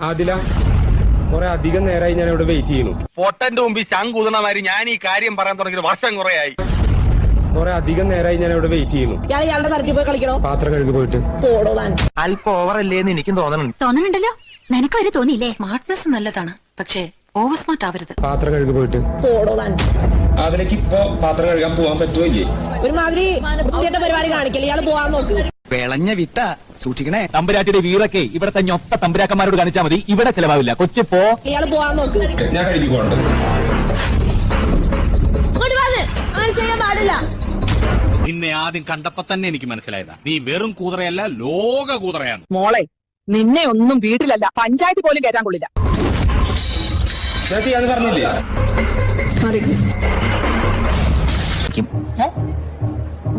ആദില കുറെ അധികം നേരമായി ഞാൻ ഇവിടെ വെയിറ്റ് ചെയ്യുന്നു. പൊട്ടന്റെ മുമ്പിൽ ശങ്കുതണ മാതിരി ഞാൻ ഈ കാര്യം പറയാൻ തുടങ്ങിയത് വർഷം കുറയായി. കുറെ അധികം നേരമായി ഞാൻ ഇവിടെ വെയിറ്റ് ചെയ്യുന്നു. ഇയാൾ ഇയാളുടെ തലത്തിൽ പോയി കളിക്കണോ? പാത്രം കഴുകി പോയിട്ട്. പോടോ താൻ. അല്പം ഓവറല്ലേന്ന് എനിക്കും തോന്നണുണ്ട്. തോന്നുന്നുണ്ടല്ലോ നിനക്ക് വരെ തോന്നിയില്ലേ? സ്മാർട്ട്നെസ് നല്ലതാണ്. പക്ഷേ ഓവർ സ്മാർട്ട് ആവരുത്. പാത്രം കഴുകി പോയിട്ട്. പോടോ താൻ. അതിലേക്ക് ഇപ്പൊ പാത്രം കഴുകാൻ പോകാൻ പറ്റുമോ ഇല്ലേ? ഒരുമാതിരി വൃത്തിയായിട്ട പരിപാടി കാണിക്കില്ല? ഇയാൾ പോവാൻ നോക്ക്. വിളഞ്ഞ വിത്ത സൂക്ഷിക്കണേ. തമ്പുരാട്ടിയുടെ വീറൊക്കെ ഇവിടത്തെ ഞൊത്ത തമ്പുരാക്കന്മാരോട് കാണിച്ചാൽ മതി. ഇവിടെ ചെലവാവില്ല. കൊച്ചു പോ. ഇയാൾ പോവാൻ നോക്ക്. ഞാൻ നിന്നെ ആദ്യം കണ്ടപ്പോ തന്നെ എനിക്ക് മനസ്സിലായതാ. നീ വെറും കൂതറയല്ല ലോക കൂതറയാണ്. മോളെ നിന്നെ ഒന്നും വീട്ടിലല്ല പഞ്ചായത്ത് പോലും കയറ്റാൻ കൊള്ളില്ല. പറഞ്ഞില്ലേ.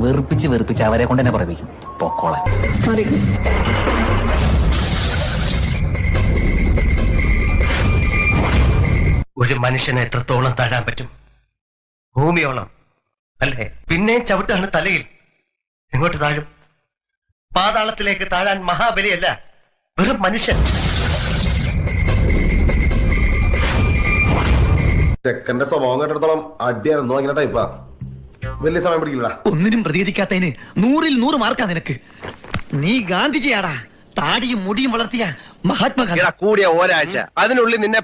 വെറുപ്പിച്ച് വെറുപ്പിച്ച് അവരെ കൊണ്ട് തന്നെ പറയിപ്പിക്കും പൊക്കോളെ. ഒരു മനുഷ്യനെ എത്രത്തോളം താഴാൻ പറ്റും? ഭൂമിയോളം അല്ലേ? പിന്നെ ചവിട്ടാണ് തലയിൽ. എങ്ങോട്ട് താഴും? പാതാളത്തിലേക്ക് താഴാൻ മഹാബലിയല്ല വെറും മനുഷ്യൻ. ചെക്കന്റെ സ്വഭാവം കേട്ടിടത്തോളം അടിയായിരുന്നു. ഇങ്ങനെ ടൈപ്പാ വലിയ സമയം പിടിക്കില്ല ഒന്നിനും പ്രതികരിക്കാത്തതിന് നൂറിൽ നൂറ് മാർക്കാ നിനക്ക്. നീ ഗാന്ധിജിയാടാ. താടിയും മുടിയും വളർത്തിയ മഹാത്മാഗാന്ധി കൂടിയ ഒരാഴ്ച. അതിനുള്ളിൽ നിന്നെ